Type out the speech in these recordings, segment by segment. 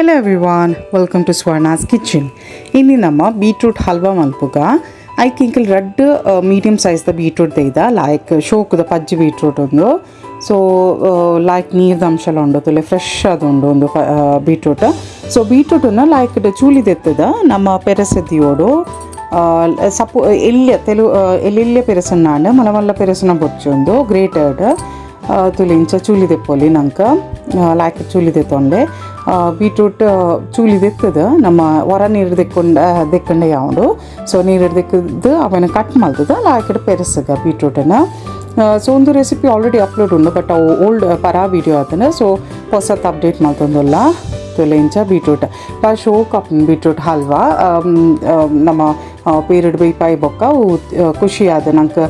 Hello everyone welcome to Swarna's kitchen ಇಲ್ಲಿ ನಮ್ಮ beetroot halwa ಮಲ್ಪುಗ ಐಕ್ ಇಂಕಲ್ ರೆಡ್ ಮೀಡಿಯಮ್ ಸೈಜ್ದ ಬೀಟ್ರೂಟ್ ತೆಗ್ದ ಲೈಕ್ ಶೋಕದ ಪಜ್ಜಿ ಬೀಟ್ರೂಟ್ ಒಂದು ಸೊ ಲೈಕ್ ನೀರ್ದ ಅಂಶ ಎಲ್ಲ ಉಂಡು ತುಲೆ ಫ್ರೆಶ್ ಅದು ಉಂಡು ಒಂದು ಬೀಟ್ರೂಟ್ ಸೊ ಬೀಟ್ರೂಟನ್ನು ಲೈಕ್ ಚೂಲಿದೆತ್ತದ ನಮ್ಮ ಪೆರಸದಿಯೋಡು ಸಪೋ ಎಲ್ಯ ತೆಲು ಎಲ್ಲೆಲ್ಲೆ ಪೆರಸನ್ನಾಂಡ್ ಮಲ ಮಲ್ಲ ಪೆರಸನ ಬೊಚ್ಚೊಂದು ಗ್ರೇಟರ್ಡ್ ತುಲಿಂಚ ಚೂಲಿ ದೆಪ್ಪೊಲಿ ನಂಕ. ಲಾಯ್ಕ್ ಚೂಲಿ ದೆತ್ತೊಂಡೆ ಬೀಟ್ರೂಟ್ ಚೂಲಿ ದೆತ್ತದ ನಮ್ಮ ಹೊರ ನೀರು ದೆಕ್ಕೊಂಡ, ದೆಕ್ಕಂಡೆ ಯಾವುದು? ಸೊ ನೀರು ದೆಕ್ಕದು ಅವನ ಕಟ್ ಮಾಡ್ತದ ಲಾಯ್ಕ್ ಪೆರೆಸಗ ಬೀಟ್ರೂಟನ್ನು. ಸೊ ಒಂದು ರೆಸಿಪಿ ಆಲ್ರೆಡಿ ಅಪ್ಲೋಡ್ ಉಂಡು ಬಟ್ ಅವು ಓಲ್ಡ್ ಪರ ವೀಡಿಯೋ ಆತನ. ಸೊ ಹೊಸತ್ತು ಅಪ್ಡೇಟ್ ಮಾಡ್ತೊಂದಲ್ಲ. ತೊಲೆಂಚ ಬೀಟ್ರೂಟ್. ಶೋಕ್ ಅಪ್ಪನ ಬೀಟ್ರೂಟ್ ಹಲ್ವಾ ನಮ್ಮ ಪೇರಿಡ್ ಬೈ ಪಾಯಿ ಬೊಕ್ಕ ಖುಷಿ ಆದ ನಂಗೆ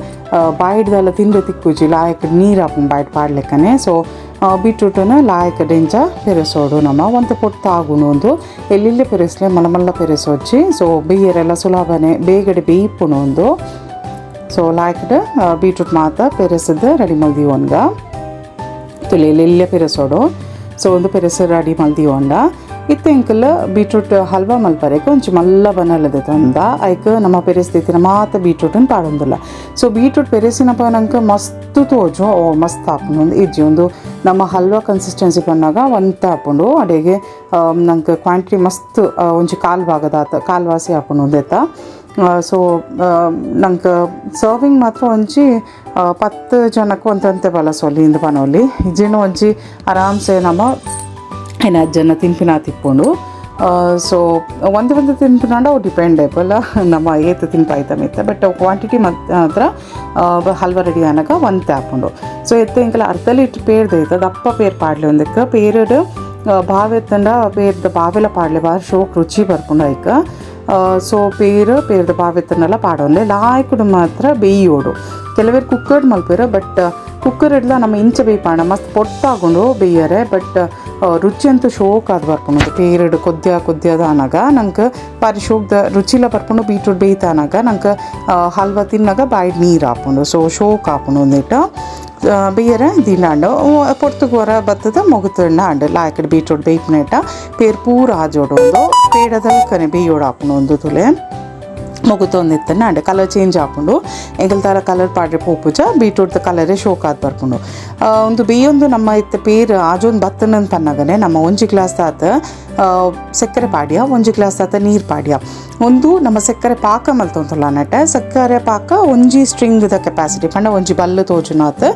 ಬಾಯಿಡ್ದೆಲ್ಲ ತಿಂದು ತಿಕ್ಕುಜಿ ಲಾಯಕ್ ನೀರು ಅಪ್ಪನ ಬಾಯ್ಡ್ ಪಾಡ್ಲಿಕ್ಕನೆ ಸೊ ಬೀಟ್ರೂಟನ್ನು ಲಾಯಕ್ ಡೆಂಚ ಪೆರೆಸೋಡು ನಮ್ಮ ಒಂದು ಪೊಟ್ಟು ಆಗುನು ಒಂದು. ಎಲ್ಲಿಲ್ಲೇ ಪೆರೆಸ್ಲೆ ಮಲಮಲ್ಲ ಪೆರೆಸೋಜಿ ಸೊ, ಬೇಯರೆಲ್ಲ ಸುಲಭನೆ ಬೇಗಡೆ ಬೇಯಿಪ್ಪುನು ಒಂದು. ಸೊ ಲಾಯ್ಕಡೆ ಬೀಟ್ರೂಟ್ ಮಾತ್ರ ಪೆರೆಸದ್ದು ರೆಡಿ ಮಲ್ದಿ ಒನ್ಗ ಇಲ್ಲೇ ಪೆರೆಸೋಡು. ಸೊ ಒಂದು ಪೆರೆಸ ರೆಡಿ ಮಲ್ದಿ ಒಂಡ ಇತ್ತ ಎಂಕಲ್ ಬೀಟ್ರೂಟ್ ಹಲ್ವಾ ಮಲ್ಪರೆಗೆ ಒಂಚು ಮಲ್ಲ ಬನಲ್ಲದ ತಂದ. ಐಕ್ ನಮ್ಮ ಪೆರೆಸ್ತಿತ್ತಿನ ಮಾತ ಬೀಟ್ರೂಟನ್ನು ಪಾಡೊಂದಿಲ್ಲ. ಸೊ ಬೀಟ್ರೂಟ್ ಪೆರೆಸಿನಪ್ಪ ನಂಗೆ ಮಸ್ತ್ ತೋಜು. ಓ, ಮಸ್ತ್ ಹಾಕೊಂಡು ಒಂದು ಇಜ್ಜಿ ಒಂದು ನಮ್ಮ ಹಲ್ವಾ ಕನ್ಸಿಸ್ಟೆನ್ಸಿ ಬಂದಾಗ ಒಂತ ಹಾಕೊಂಡು ಅಡೆಗೆ ನಂಗೆ ಕ್ವಾಂಟಿಟಿ ಮಸ್ತ್ ಒಂಚು ಕಾಲು ಭಾಗದ ಆತ ಕಾಲ್ವಾಸಿ ಹಾಕೊಂಡು ಒಂದೇತ ಸೊ ನಂಗೆ ಸರ್ವಿಂಗ್ ಮಾತ್ರ ಆ, ಪತ್ತು ಜನಕ್ಕೆ ಒಂದಂತೆ ಬಲ ಸೊಲ್ಲಿ ಇಂದು ಪನೋಲಿ ಇಜಿನ ಒಂಚಿ ಆರಾಮ್ಸೆ ನಮ್ಮ ಏನ ಜನ ತಿನ್ಪಿನ ತಿಪ್ಪುಂಡು. ಸೊ ಒಂದು ಒಂದು ತಿನ್ಪಿನಾಂಡ ಅವು ಡಿಪೆಂಡ್ ನಮ ನಮ್ಮ ಏತು ತಿನ್ಪಾಯ್ತ ಮಿತ್ತ ಬಟ್ ಕ್ವಾಂಟಿಟಿ ಮಾತ್ರ ಹಲ್ವ ರೆಡಿ ಆನಾಗ ಒಂದು ಹಾಕೊಂಡು ಸೊ ಎತ್ತ ಇಂಕಲ ಅರ್ಧ ಲೀಟ್ರ್ ಪೇರ್ದು ಐತೆ ದಪ್ಪ ಪೇರ್ ಪಾಡ್ಲಿ ಒಂದಕ್ಕೆ. ಪೇರ್ ಬಾವೆ ತಂಡ ಪೇರ್ದ ಬಾವೆಲ್ಲ ಪಾಡ್ಲಿ ಬಾರಿ ಶೋಕ್ ರುಚಿ ಬರ್ಕೊಂಡು ಐಕ. ಸೊ, ಪೇರು, ಪೇರ್ದ ಪಾವಿತ್ರನೆಲ್ಲ ಪಾಡೋಲ್ಲ ಲಾಯ್ಕುಡು ಮಾತ್ರ ಬೇಯೋಡು ಕೆಲವೇರು ಕುಕ್ಕರ್ಡ್ ಮಲ್ಪೇರು ಬಟ್ ಕುಕ್ಕರ್ ಇಡ್ಲ ನಮ್ಮ ಇಂಚ ಬೇಯ್ಪಾಣ ಮಸ್ತ್ ಪೊಟ್ಟಾಗೊಂಡು ಬೇಯರೆ ಬಟ್ ರುಚಿ ಅಂತೂ ಶೋಕ್ ಅದು ಬರ್ಕೊಂಡು ಪೇರಡು ಕೊದ್ಯ ಕೊದ್ಯದ ಅನಾಗ ನಂಗೆ ಬಾರಿ ಶೋಕ್ದ ರುಚಿಲ ಬರ್ಕೊಂಡು ಬೀಟ್ರೂಟ್ ಬೇಯ್ತಾನಾಗ. ನಂಗೆ ಹಲ್ವ ತಿನ್ನಾಗ ಬಾಯಿ ನೀರು ಹಾಕೊಂಡು ಸೊ ಶೋಕ್ ಹಾಕೊಂಡು ಒಂದಿಟ್ಟು. ಬೇಯರೆ ದಿನಾಂಡು ಪೊರ್ತುಗ್ ಹೊರ ಬತ್ತದ ಮೊಗತಣ್ಣ ಅಂಡು ಲಾಯ್ಕಡ್ ಬೀಟ್ರೂಟ್ ಬೇಯ್ಪನೇಟ ಪೇರ್ ಪೂರ ಆಜೋಡೊಂದು ಪೇಡದಲ್ಲಿ ಕನೆ ಬೇಯೋಡು ಹಾಕೊಂಡು ಒಂದು ತುಲೆ ಮುಗುತ್ತೊಂದಿತ್ತನ್ನ ಅಂಡ ಕಲರ್ ಚೇಂಜ್ ಹಾಕೊಂಡು ಎಂಗಲ್ ತರ ಕಲರ್ ಪಾಡ್ರೆ ಪೋಪುಜ ಬೀಟ್ರೂಟ್ ಕಲರೇ ಶೋಕ್ ಆದ್ ಬರ್ಕೊಂಡು ಆ, ಒಂದು ಬೇಯೊಂದು ನಮ್ಮ ಇತ್ತ ಪೇರ್ ಆಜೊಂದು ಬತ್ತನ ಪನ್ನಗನೆ ನಮ್ಮ ಒಂಜಿ ಗ್ಲಾಸ್ ತಾತ ಸಕ್ಕರೆ ಪಾಡ್ಯ ಒಂಜಿ ಗ್ಲಾಸ್ ತಾತ ನೀರು ಪಾಡ್ಯ. ಒಂದು ನಮ್ಮ ಸಕ್ಕರೆ ಪಾಕ ಮಲ್ತೊಂತಲ್ಲ ನಟ ಸಕ್ಕರೆ ಪಾಕ ಒಂಜಿ ಸ್ಟ್ರಿಂಗ್ದ ಕೆಪಾಸಿಟಿ ಪಂಡ ಒಂಜಿ ಬಲ್ಲು ತೋಜುನಾತ್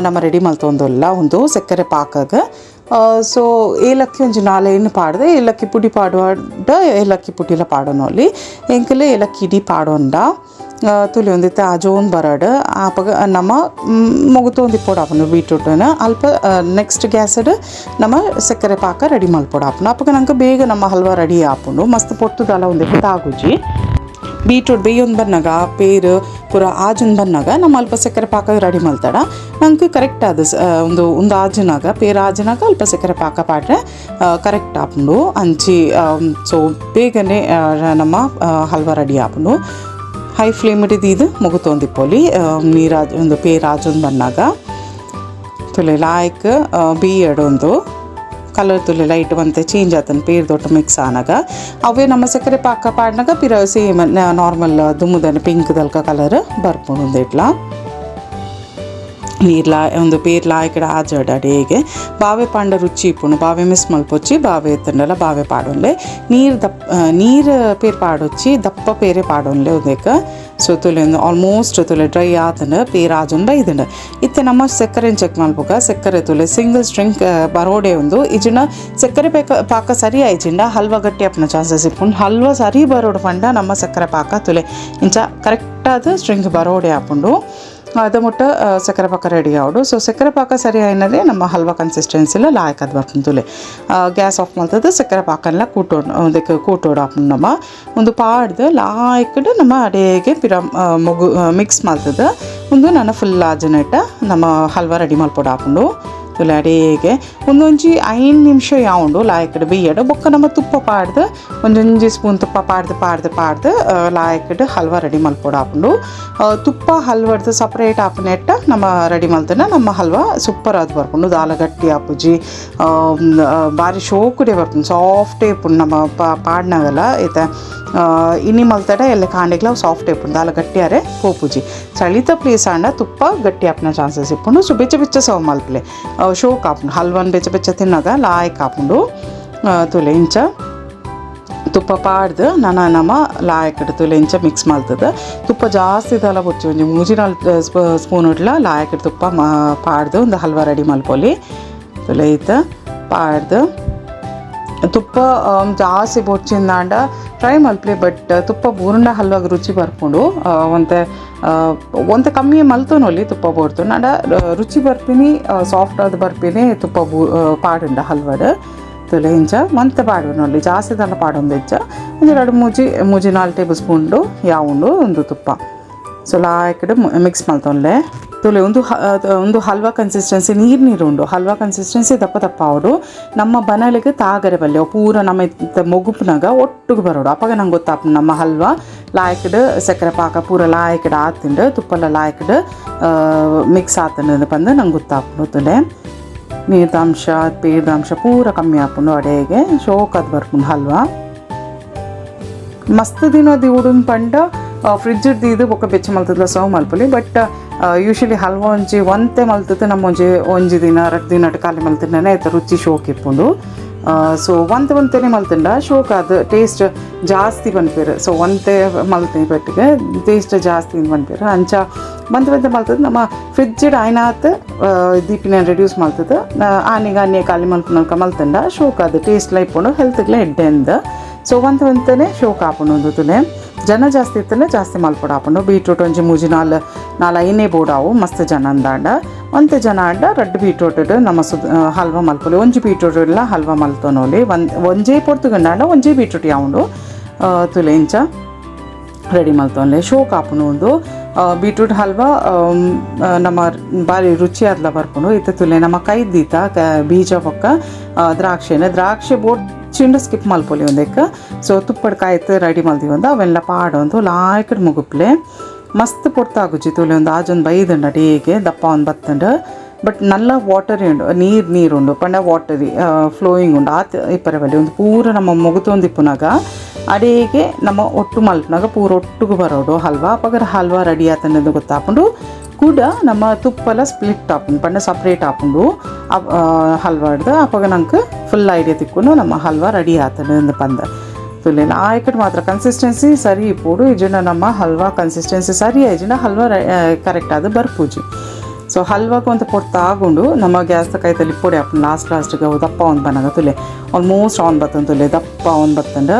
ನಮ್ಮ ರೆಡಿ ಮಲ್ತೊಂದಲ್ಲ ಒಂದು ಸಕ್ಕರೆ ಪಾಕಗ. ಸೊ ಏಲಕ್ಕಿ ಒಂಜಿ ನಾಲೆ ಎಣ್ಣೆ ಪಾಡ್ದೆ ಏಲಕ್ಕಿ ಪುಡಿ ಪಾಡುವಾಡ ಏಲಕ್ಕಿ ಪುಡಿಲ ಪಾಡೋನಲ್ಲಿ ಎಂಕಲೆ ಏಲಕ್ಕಿ ಇಡೀ ಪಾಡೋಂಡ. ತುಲಿ ಒಂದಿತ್ತ ಅಜೋನ್ ಬರಡ್. ಆಪಗ ನಮ್ಮ ಮುಗುತೊಂದಿ ಪೊಡಾಪನು ಬೀಟ್ರೂಟನ. ಅಲ್ಪ ನೆಕ್ಸ್ಟ್ ಗ್ಯಾಸಡ್ ನಮ್ಮ ಸಕ್ಕರೆ ಪಾಕ ರೆಡಿ ಮಲ್ಪೊಡಾಪನು ಅಪಗ ನಂಗೆ ಬೇಗ ನಮ್ಮ ಹಲ್ವಾ ರೆಡಿ ಆಪುಂಡು ಮಸ್ತ್ ಪೊಟ್ಟುದಲ ಒಂದಿತ್ತು ತಾಗುಜಿ ಬೀಟ್ರೂಟ್ ಬೇಯೊಂದು ಬಂದಾಗ ಪೇರು, ಪೂರ ಆಜನ್ ಬಂದಾಗ ನಮ್ಮ ಅಲ್ಪ ಸಕ್ಕರೆ ಪಾಕ ರೆಡಿ ಮಲ್ತಾಡ ನಂಗೆ ಕರೆಕ್ಟ್ ಅದು ಒಂದು ಒಂದು ಆಜನಾಗ, ಪೇರು ಆಜನಾಗ ಅಲ್ಪ ಸಕ್ಕರೆ ಪಾಕ ಪಾಡ್ರೆ ಕರೆಕ್ಟ್ ಆಪುಂಡು. ಅಂಚಿ ಸೊ ಬೇಗನೆ ನಮ್ಮ ಹಲ್ವ ರೆಡಿ ಆಪುಂಡು. ಹೈ ಫ್ಲೇಮ್ ಇಡಿದು ಮುಗುತೊಂದಿಪ್ಪೊಲಿ ನೀರಾಜ್, ಒಂದು ಪೇರು ಆಜನ್ ಬಂದಾಗ ತುಲೆ ಲಾಯ್ಕ್ ಬೀಯಡೊಂದು ಕಲರ್ ತುಲೆ ಲೈಟ್ ಬಂತೆ ಚೇಂಜ್ ಆತನ ಪೇರ್ ದೊಡ್ಡ ಮಿಕ್ಸ್ ಆನಾಗ ಅವೇ ನಮ್ಮ ಸಕ್ಕರೆ ಪಾಕ ಪಾಡ್ನಾಗ ಪಿರ ಸೇಮ್ ನಾರ್ಮಲ್ ದುಮ್ಮದನ ಪಿಂಕ್ ದಲ್ಕ ಕಲರ್ ಬರ್ಪುಂಡು ಒಂದಿಟ್ಲ ನೀರು ಲಾ ಒಂದು ಪೇರ್ ಲಾಯ್ಕಡ ಆಜಾಡ ಅಡಿಗೆ ಬಾವೆ ಪಾಂಡ ರುಚಿ ಇಪ್ಪುಂಡು ಬಾವೆ ಮಿಸ್ ಮಲ್ಪೊಚ್ಚಿ, ಬಾವೆ ಎತ್ತಂಡಲ, ಬಾವೆ ಪಾಡೊನ್ಲೆ ನೀರು ದಪ್ಪ ನೀರು ಪೇರ್ ಪಾಡೊಚ್ಚಿ, ದಪ್ಪ ಪೇರೆ ಪಾಡೊನ್ಲೆ ಒಂದೇಕ ಸೊ ತುಲೆ ಒಂದು ಆಲ್ಮೋಸ್ಟ್ ತುಲೆ ಡ್ರೈ ಆತಂಡ ಪೇರ್ ಆಜೊಂದು ಬೈದಂಡ ಇತ್ತೆ ನಮ್ಮ ಸಕ್ಕರೆ ಚೆಕ್ ಮಲ್ಪುಗ, ಸಕ್ಕರೆ ತುಲೆ ಸಿಂಗಲ್ ಸ್ಟ್ರಿಂಕ್ ಬರೋಡೆ ಒಂದು ಇಜಿನ ಸಕ್ಕರೆ ಪಾಕ ಪಾಕ ಸರಿ ಆಯ್ಚಿಂಡ ಹಲ್ವ ಗಟ್ಟಿ ಅಪ್ಪನ ಚಾನ್ಸಸ್ ಇಪ್ಪುಂಡು ಹಲ್ವ ಸರಿ ಬರೋಡು ಪಂಡ ನಮ್ಮ ಸಕ್ಕರೆ ಪಾಕ ತುಲೆ. ಇಂಚ ಕರೆಕ್ಟಾದ ಸ್ಟ್ರಿಂಕ್ ಬರೋಡೆ ಹಾಕೊಂಡು ಅದು ಮುಟ್ಟ ಸಕ್ಕರೆ ಪಾಕ ರೆಡಿ ಆವಡು ಸೊ ಸಕ್ಕರೆ ಪಾಕ ಸರಿ ಆಯ್ನಲ್ಲೇ ನಮ್ಮ ಹಲ್ವಾ ಕನ್ಸಿಸ್ಟೆನ್ಸಿಲ ಅದು ಬರ್ತಂತುಲೆ ಗ್ಯಾಸ್ ಆಫ್ ಮಾಡ್ತದೆ ಸಕ್ಕರೆ ಪಾಕನ್ನೆಲ್ಲ ಕೂಟೋಣ ಅದಕ್ಕೆ ಕೂಟೋಡು ನಮ್ಮ. ಒಂದು ಪಾಡ್ದು ಲಾಯ್ಕಡು ನಮ್ಮ ಅಡಿಗೆ ಪಿರ ಮಗು ಮಿಕ್ಸ್ ಮಾಡ್ತದ. ಒಂದು ನಾನು ಫುಲ್ ಆಜನೆಟ್ಟ ನಮ್ಮ ಹಲ್ವಾ ರೆಡಿ ಮಾಡ್ಕೊಡು ಹಾಕೊಂಡು ತುಲೆ ಅಡೇಗೆ ಒಂದೊಂಜಿ ಐದು ನಿಮಿಷ ಯಾವುದು ಲಾಯಕಡ್ ಬೇಯಡು ಬೊಕ್ಕ ನಮ್ಮ ತುಪ್ಪ ಪಾಡ್ದು ಒಂದೊಂಜಿ ಸ್ಪೂನ್ ತುಪ್ಪ ಪಾಡ್ದು ಪಾಡ್ದು ಪಾಡ್ದು ಲಾಯಕಡ್ ಹಲ್ವಾ ರೆಡಿ ಮಲ್ಪೊಡು ಹಾಕೊಂಡು ತುಪ್ಪ ಹಲ್ವಡ್ದು ಸಪ್ರೇಟ್ ಹಾಪನೆಟ್ಟ ನಮ್ಮ ರೆಡಿ ಮಲ್ತನ ನಮ್ಮ ಹಲ್ವಾ ಸೂಪರ್ ಆದ್ ಬರ್ಕೊಂಡು ದಾಲ ಗಟ್ಟಿ ಆ, ಬಾರಿ ಶೋಕುಡೆ ಬರ್ಪುಂಡು. ಸಾಫ್ಟ್ ಇಪ್ಪುಂಡು ನಮ್ಮ ಪಾಡ್ನಾಗಲ್ಲ. ಐತೆ ಇನ್ನಿ ಇನಿ ಮಲ್ತಡ ಎಲ್ಲ ಕಾಂಡೆಗ್ಲ ಸಾಫ್ಟ್ ಇಪ್ಪುಂಡು ದಾಲ ಗಟ್ಟಿ ಅರೆ ಪೋಪುಜಿ. ಚಳಿತ ಪ್ಲೇಸ್ ಆಂಡ ತುಪ್ಪ ಗಟ್ಟಿ ಆಪನ ಚಾನ್ಸಸ್ ಇಪ್ಪುಂಡು. ಸೊ ಬಿಚ್ಚ ಬಿಚ್ಚ ಸವ್ ಮಲ್ಪಲೆ. ಶೋಕ್ ಆಪುಂಡು ಹಲ್ವನ್ ಬೆಚ್ಚ ಬೆಚ್ಚ ತಿನ್ನದ ಲಾಯ್ ಕಾಪುಂಡು ತುಲೆ ಇಂಚ. ತುಪ್ಪ ಪಾಡ್ದು, ನಾನು ನಮ್ಮ ಲಾಯಕಡ್ ತುಲೆ ಇಂಚ ಮಿಕ್ಸ್ ಮಲ್ತದ ತುಪ್ಪ ಜಾಸ್ತಿ ತಲ ಬೊಚ್ಚಿ ಒಂಜಿ ಮೂಜಿ ನಾಲ್ಕು ಸ್ಪೂನ್ ಇಡ್ಲ, ಲಾಯಕಡ್ ತುಪ್ಪ ಪಾಡ್ದು, ಒಂದು ಹಲ್ವಾ ರೆಡಿ ಮಲ್ಪೊಲಿ ತುಲೆ ಈತ ಪಾಡ್ದು. ತುಪ್ಪ ಜಾಸ್ತಿ ಬೊಚ್ಚಿಂದಾಂಡ ಟ್ರೈ ಮಲ್ಪ್ಲೆ ಬಟ್ ತುಪ್ಪ ಬೂರುಂಡ ಹಲ್ವಾಗ ರುಚಿ ಬರ್ಕೊಂಡು ಒಂತೆ ಒಂತೆ ಕಮ್ಮಿ ಮಲ್ತೋನಲ್ಲಿ ತುಪ್ಪ ಬೋಡ್ತು ನಾಡ ರುಚಿ ಬರ್ಪಿನಿ ಸಾಫ್ಟ್ ಆದ ಬರ್ಪಿನಿ ತುಪ್ಪ ಬೂ ಪಾಡುಂಡ ಹಲ್ವಾದ. ತುಲೆ ಇಂಚ, ಮಂತೆ ಪಾಡೋನಲ್ಲಿ ಜಾಸ್ತಿ ತನ್ನ ಪಾಡೊಂದು ಹೆಚ್ಚ ಒಂದು ಎರಡು ಮೂಜಿ ಮೂಜಿ ನಾಲ್ಕು ಟೇಬಲ್ ಸ್ಪೂನ್ಡು ಯಾವುಂಡು ಒಂದು ತುಪ್ಪ. ಸೊ ಲಾಯ್ಕಡ್ ಮಿಕ್ಸ್ ಮಲ್ತೊನ್ಲೆ ತುಲೆ ಒಂದು ಒಂದು ಹಲ್ವಾ ಕನ್ಸಿಸ್ಟೆನ್ಸಿ ನೀರು ನೀರು ಉಂಡು. ಹಲ್ವಾ ಕನ್ಸಿಸ್ಟೆನ್ಸಿ ದಪ್ಪ ದಪ್ಪ ಅವರು. ನಮ್ಮ ಬನಲಿಗೆ ತಾಗರೆ ಬಲ್ಲೆ ಪೂರ ನಮ್ಮ ಮೊಗುಪ್ನಾಗ ಒಟ್ಟಿಗೆ ಬರೋಡು. ಅಪ್ಪಾಗ ನಂಗೆ ಗೊತ್ತಾಪ ನಮ್ಮ ಹಲ್ವಾ ಲಾಯ್ಕಡ್ ಸಕ್ಕರೆ ಪಾಕ ಪೂರ ಲಾಯಕಡೆ ಆತಿಂಡು, ತುಪ್ಪಲ ಲಾಯ್ಕಡ್ ಮಿಕ್ಸ್ ಆತಂಡು ಬಂದು ನಂಗೆ ಗೊತ್ತಾಪು ತುಲೆ. ನೀರ್ದಾಂಶ, ಪೇರ್ದಾಂಶ ಪೂರ ಕಮ್ಮಿ ಹಾಕೊಂಡು ಅಡೆಗೆ. ಶೋಕದ ಬರ್ಕೊಂಡು ಹಲ್ವಾ. ಮಸ್ತ್ ದಿನ ಉಡುನ್ ಪಂಡ ಫ್ರಿಜ್ ಇದು ಬೊಕ್ಕ ಬೆಚ್ಚ ಮಲ್ತದ ಸೌ ಮಲ್ಪಲಿ ಬಟ್ ಯೂಶಲಿ ಹಲ್ವ ಒಂಜಿ ಒಂತೆ ಮಲ್ತದ, ನಮ್ಮ ಒಂಜಿ ಒಂಜಿ ದಿನ ಎರಡು ದಿನ ಕಾಲಿ ಮಲ್ತಿಂಡನೆ ಆಯ್ತು ರುಚಿ ಶೋಕ್ ಇಪ್ಪುಂಡು. ಸೊ ಒಂತೆ ಒಂತೆನೆ ಮಲ್ತಿಂಡ, ಶೋಕ್ ಅದು ಟೇಸ್ಟ್ ಜಾಸ್ತಿ ಬಂದ್ಪೇರು. ಸೊ ಒಂತೆ ಮಲ್ತಿ ಬಟ್ಟಿಗೆ ಟೇಸ್ಟ್ ಜಾಸ್ತಿ ಬಂದ್ಪೇರು. ಅಂಚ ಬಂದ ಬಂದ ಮಲ್ತದ, ನಮ್ಮ ಫ್ರಿಜ್ ಆಯ್ನಾತ್ ದೀಪಿನ ರೆಡ್ಯೂಸ್ ಮಲ್ತದ. ಆನೆಗೆ ಆನೆ ಖಾಲಿ ಮಲ್ಪನಲ್ಕ ಮಲ್ತಿಂಡ, ಶೋಕ್ ಅದು ಟೇಸ್ಟ್ ಲೈಪ್ ಹೆಲ್ತ್ಗೆ ಎಡ್ಡೆಂದ ಸೊ ಒಂದು ಒಂತನೇ ಶೋಕ್ ಹಾಕೊಂಡು ತುಲೆ ಜನ ಜಾಸ್ತಿ ಇತ್ತಲೇ ಜಾಸ್ತಿ ಮಲ್ಪಡ ಹಾಕೊಂಡು ಬೀಟ್ರೂಟ್ ಒಂಜಿ ಮೂಜಿ ನಾಲ್ ನಾಲ್ ಐನೇ ಬೋಡಾವು ಮಸ್ತ್ ಜನ ಅಂದಾಂಡ. ಒಂತೆ ಜನ ಆಂಡ, ರಡ್ಡ್ ಬೀಟ್ರೂಟ್ ನಮ್ಮ ಸುದ್ ಹಲ್ವಾ ಮಲ್ಪೊಲಿ ಒಂಜಿ ಬೀಟ್ರೂಟ್ ಇಲ್ಲ ಹಲ್ವಾ ಮಲ್ತೋನೋಲಿ ಒಂದ್, ಒಂಜೇ ಪೊರ್ತುಗಂಡಾಂಡ ಒಂಜೇ ಬೀಟ್ರೂಟ್ ಯಾವುದು ತುಲೆ ಇಂಚ ರೆಡಿ ಮಲ್ತೋನ್ಲೆ ಶೋಕ್ ಒಂದು ಬೀಟ್ರೂಟ್ ಹಲ್ವಾ ನಮ್ಮ ರುಚಿ ಆದ್ಲ ಬರ್ಪುಂಡು ಇತ್ತ ತುಲೆ ನಮ್ಮ ಕೈದೀತ ದೀತ ಬೀಜ ಬೊಕ್ಕ ದ್ರಾಕ್ಷೆನೆ ದ್ರಾಕ್ಷಿ ಬೋಡ್ಚಿಂಡ ಸ್ಕಿಪ್ ಮಲ್ಪೊಲಿ ಒಂದಕ್ಕೆ ಸೊ ತುಪ್ಪಡ್ ಕಾಯ್ತು ರೆಡಿ ಮಲ್ದಿ ಒಂದು. ಅವೆಲ್ಲ ಪಾಡೊಂದು ಲಾಯ್ಕಡ್ ಮುಗುಪ್ಲೆ. ಮಸ್ತ್ ಪೊರ್ತಾಗುಜಿ ತುಲೆ ಒಂದು ಆಜೊಂದು ಬೈದಂಡ ಡೇಗೆ ದಪ್ಪ ಒಂದು ಬತ್ತಂಡ. ಬಟ್ ನಲ್ಲ ವಾಟರಿ ಉಂಡು, ನೀರು ನೀರು ಉಂಡು, ಪಂಡ ವಾಟರಿ ಫ್ಲೋಯಿಂಗ್ ಉಂಡು. ಆತ ಇಪ್ಪರೆ ಬಲ್ಲಿ ಒಂದು ಪೂರ ನಮ್ಮ ಮುಗುತೊಂದು ಇಪ್ಪುನಾಗ ಅಡೇಗೆ ನಮ್ಮ ಒಟ್ಟು ಮಲ್ಪನಾಗ ಪೂರ ಒಟ್ಟಿಗೆ ಬರೋಡು ಹಲ್ವಾ. ಪಗರ ಹಲ್ವಾ ರೆಡಿ ಆತಂದು ಗೊತ್ತಾಪುಂಡು. ಕೂಡ ನಮ್ಮ ತುಪ್ಪಲ ಸ್ಪ್ಲಿಟ್ ಆಪುಂಡು ಪಂಡ ಸಪ್ರೇಟ್ ಆ, ಹಲ್ವಾ ಹಿಡ್ದು ಅವಾಗ ನಂಗೆ ಫುಲ್ ಐಡಿಯಾ ತಿಕ್ಕೊಂಡು ನಮ್ಮ ಹಲ್ವಾ ರೆಡಿ ಆತಂದು ಪಂದ. ತುಲೆ ಆಯ್ಕಟ್ ಮಾತ್ರ ಕನ್ಸಿಸ್ಟೆನ್ಸಿ ಸರಿ ಇಪ್ಪುಡು ಇಜನ ನಮ್ಮ ಹಲ್ವಾ ಕನ್ಸಿಸ್ಟೆನ್ಸಿ ಸರಿ ಇಜನ ಹಲ್ವಾ ಕರೆಕ್ಟ್ ಆದ ಬರ್ಪೂಜಿ. ಸೊ ಹಲ್ವಾ ಒಂದು ಪೊಟ್ಟು ಆಗುಂಡು ನಮ್ಮ ಗ್ಯಾಸ್ ಕೈತಲ್ಲಿ ಪೊಡಿ ಹಾಕೊಂಡು ಲಾಸ್ಟ್ ಲಾಸ್ಟಿಗೆ ಅವು ದಪ್ಪ ಒಂದು ಬನಾಗ ತುಲೆ. ಆಲ್ಮೋಸ್ಟ್ ಆನ್ ಬತ್ತಂದು ತುಲೆ ದಪ್ಪ ಒಂದು ಬತ್ತಂಡು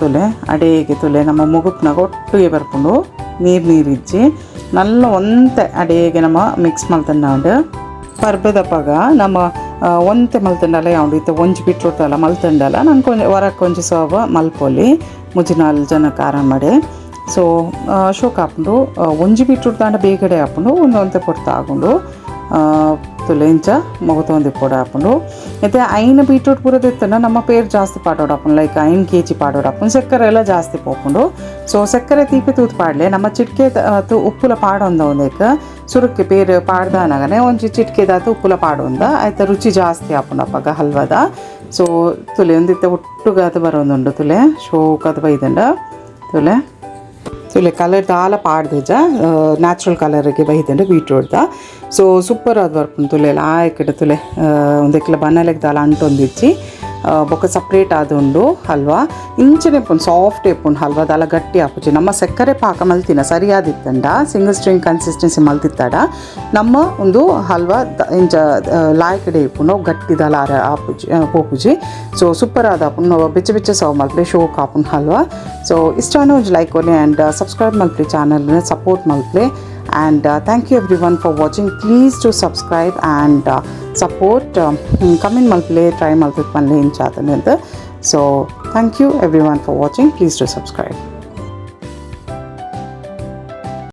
ತುಲೆ ಅಡೇಗೆ ತುಲೆ ನಮ್ಮ ಮುಗುಪ್ನಾಗ ಒಟ್ಟಿಗೆ ಬರ್ಕೊಂಡು ನೀರು ನೀರು ಇಜ್ಜಿ ನಲ್ಲ ಒಂತೆ ಅಡಿಗೆ ನಮ್ಮ ಮಿಕ್ಸ್ ಮಲ್ತಂಡ ಪರ್ಬದಪ್ಪಾಗ ನಮ್ಮ ಒಂತೆ ಮಲ್ತಂಡಲ ಯಾವುದು ಇತ್ತ ಒಂಜಿ ಬಿಟ್ರೊಟ್ಟಲ್ಲ ಮಲ್ತಂಡಲ್ಲ ನಾನು ಕೊಂಚ ವರಕ್ಕೆ ಕೊಂಚ ಸೋಬ ಮಲ್ಪೊಲಿ ಮುಜಿನಾಲ್ ಜನ ಖಾರ ಮಡೆ ಸೊ ಶೋಕ್ ಹಾಕೊಂಡು ಒಂಜಿ ಬಿಟ್ರೂಟ್ ದಾಂಡ ಬೇಗಡೆ ಹಾಕೊಂಡು ಒಂದು ಪೊರ್ತ ಹಾಕೊಂಡು ತುಲೆಂಚ, ಮಗುತೊಂದು ಪೊಡ ಹಾಕೊಂಡು ಮತ್ತೆ ಐನ ಬೀಟ್ರೂಟ್ ಪೂರ ದಿತ್ತನ ನಮ್ಮ ಪೇರು ಜಾಸ್ತಿ ಪಾಡೋಡು ಹಾಕೊಂಡು ಲೈಕ್ ಐನ್ ಕೆ ಜಿ ಪಾಡೋಡು ಸಕ್ಕರೆ ಎಲ್ಲ ಜಾಸ್ತಿ ಪೋಕೊಂಡು ಸೊ ಸಕ್ಕರೆ ತೀಪಿ ತೂತ್ ಪಾಡ್ಲೆ. ನಮ್ಮ ಚಿಟ್ಕೆ ಉಪ್ಪುಲ ಪಾಡೊಂದ ಒಂದೇಕ ಸುರುಕ್ಕೆ ಪೇರ್ ಪಾಡ್ದಾನಗನೆ ಒಂಜಿ ಚಿಟ್ಕೆದಾತ ಉಪ್ಪುಲ ಪಾಡೊಂದ. ಆಯ್ತ ರುಚಿ ಜಾಸ್ತಿ ಹಾಕೊಂಡು ಅಪ್ಪಾಗ ಹಲ್ವದ. ಸೊ ತುಲೆ ಒಂದಿತ್ತ ಒಟ್ಟುಗಾತ ಬರೋಂದುಂಡು ತುಲೆ. ಶೋಕದ ಬೈದಂಡ. ತುಲೆ. ತುಲೆ ಕಲರ್ ದಾಲ ಪಾಡ್ದೆಜ ನ್ಯಾಚುರಲ್ ಕಲರ್ಗೆ ಬೈದಂಡು ಬೀಟ್ರೂಟ್ದ ಸೊ ಸೂಪರ್ ಅದು ಬರ್ಪುಂಡು ತುಲೆ ಲಾಯ್ಕಡೆ ತುಲೆ ಒಂದಕ್ಕೆಲ್ಲ ಬನ್ನಲೆಗ್ ದಾಲ ಅಂಟೊಂದಿಚ್ಚಿ ಬೊಕ್ಕ ಸಪ್ರೇಟ್ ಆದುಂಡು ಹಲ್ವಾ. ಇಂಚಿನ ಇಪ್ಪುಂಡು ಸಾಫ್ಟ್ ಇಪ್ಪುಂಡು ಹಲ್ವಾ, ದಾಲ ಗಟ್ಟಿ ಆಪುಜಿ. ನಮ್ಮ ಸಕ್ಕರೆ ಪಾಕ ಮಲ್ತಿನ ಸರಿಯಾದಿತ್ತಂಡ. ಸಿಂಗಲ್ ಸ್ಟ್ರಿಂಗ್ ಕನ್ಸಿಸ್ಟೆನ್ಸಿ ಮಲ್ತಿತ್ತಾಡ. ನಮ್ಮ ಒಂದು ಹಲ್ವಾ ಇಂಚ ಲಾಯ್ಕಡೆ ಇಪ್ಪುಂಡು ಗಟ್ಟಿ ದಾಲ ಆಪುಜಿ ಪೋಪುಜಿ. ಸೊ ಸೂಪರ್ ಆದ ಆಪುಂಡು ಬೆಚ್ಚ ಬೆಚ್ಚ ಸರ್ವ್ ಮಲ್ಪೆ ಶೋಕ್ ಆಪುಂಡು ಹಲ್ವಾ. ಸೊ ಇಷ್ಟ ಲೈಕ್ ಕೊನೆ ಆ್ಯಂಡ್ ಸಬ್ಸ್ಕ್ರೈಬ್ ಮಲ್ಪೆ ಚಾನಲ್ನ ಸಪೋರ್ಟ್ ಮಲ್ಪೆ. and uh, thank you everyone for watching. Please do subscribe and uh, support um, come in multiple, try multiple, in chatanendu so thank you everyone for watching. Please do subscribe.